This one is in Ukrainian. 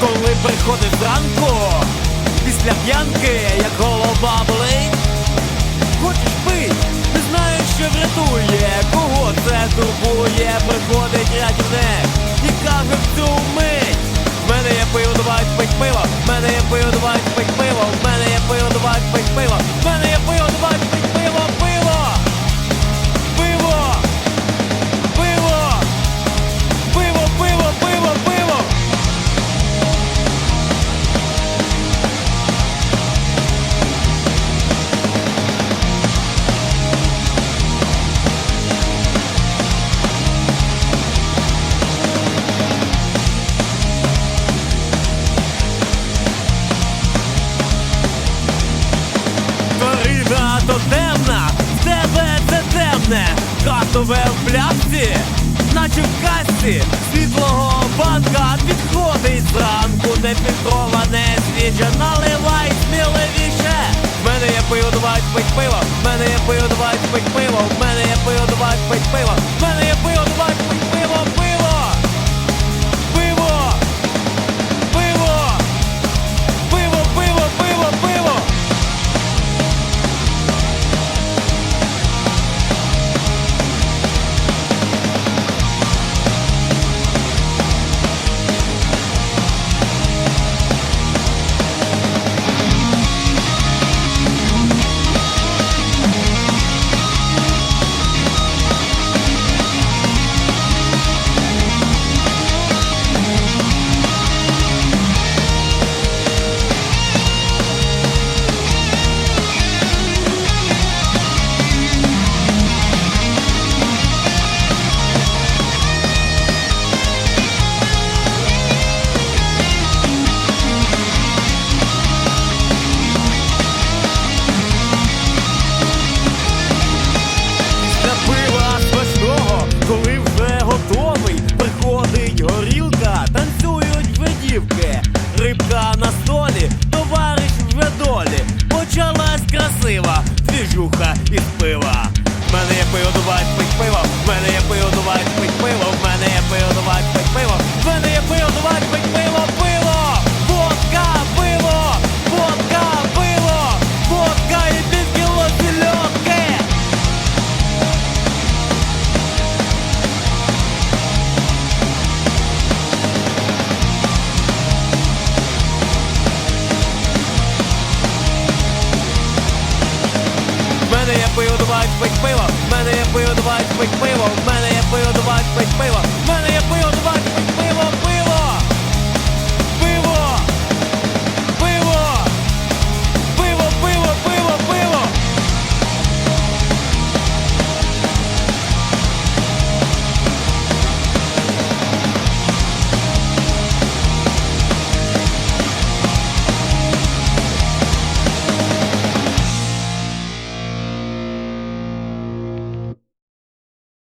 коли приходить зранку, після п'янки, як голова болить. Хочеш пить, не знаєш, що врятує, кого це турбує, приходить рятівник і каже в цю мить. В мене є пиво, давай пить пиво, в мене є пиво, давай пить пиво, в мене є пиво, давай пить пиво, в мене є пиво, давай пить пиво! Катове в пляшці, наче в касті світлого банка підходить зранку, не фільтроване свіже, наливай сміливіше. В мене є пиво, давай пить пиво, в мене є пиво, давай рибка на столі, товариш вже долі. Почалась красива двіжуха із пива. Мене є пиво, бач пить пиво, в мене є пиво, два пить пиво, в мене є пиво, два пить пиво, в мене є пиво.